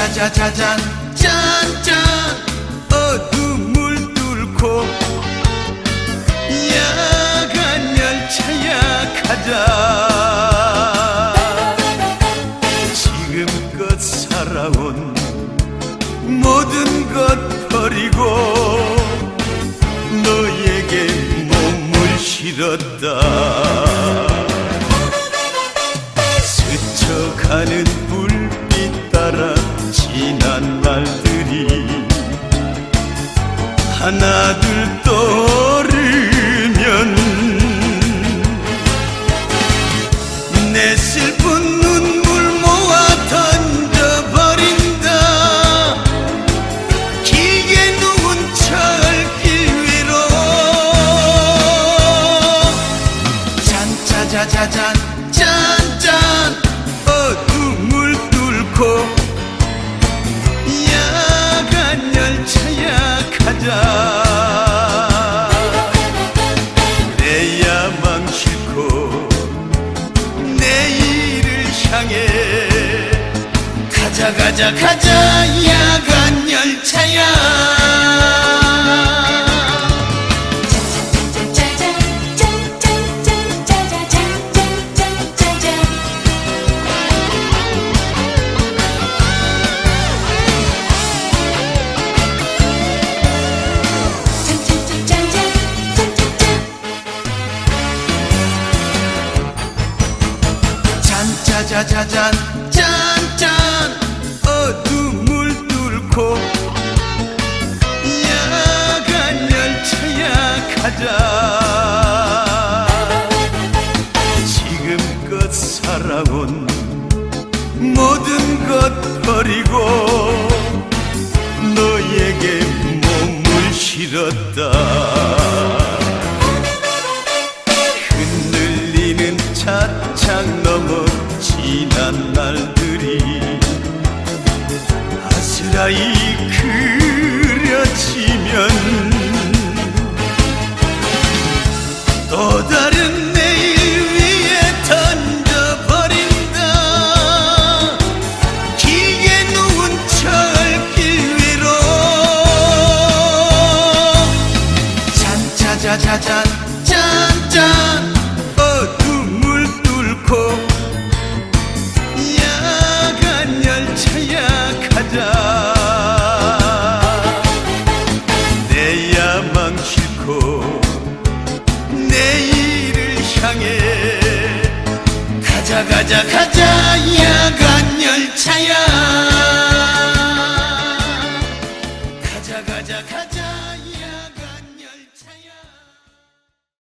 짠짜자잔 짠짠. 어둠을 뚫고 야간 열차야 가자. 지금껏 살아온 모든 것 버리고 너에게 몸을 실었다 하나 둘 떠오르면 내 슬픈 눈물 모아 던져버린다. 기계 누운 철길 위로 짠짜자자잔 짠 가자 가자 가자 야간 열차야. 짠짜자자잔 가자. 지금껏 살아온 모든 것 버리고 너에게 몸을 실었다. 흔들리는 차창 너머 지난 날들이 아스라이 짜자자잔 짠짠. 어둠을 뚫고 야간 열차야 가자. 내 야망 싣고 내일을 향해 가자 가자 가자. 야간 열차야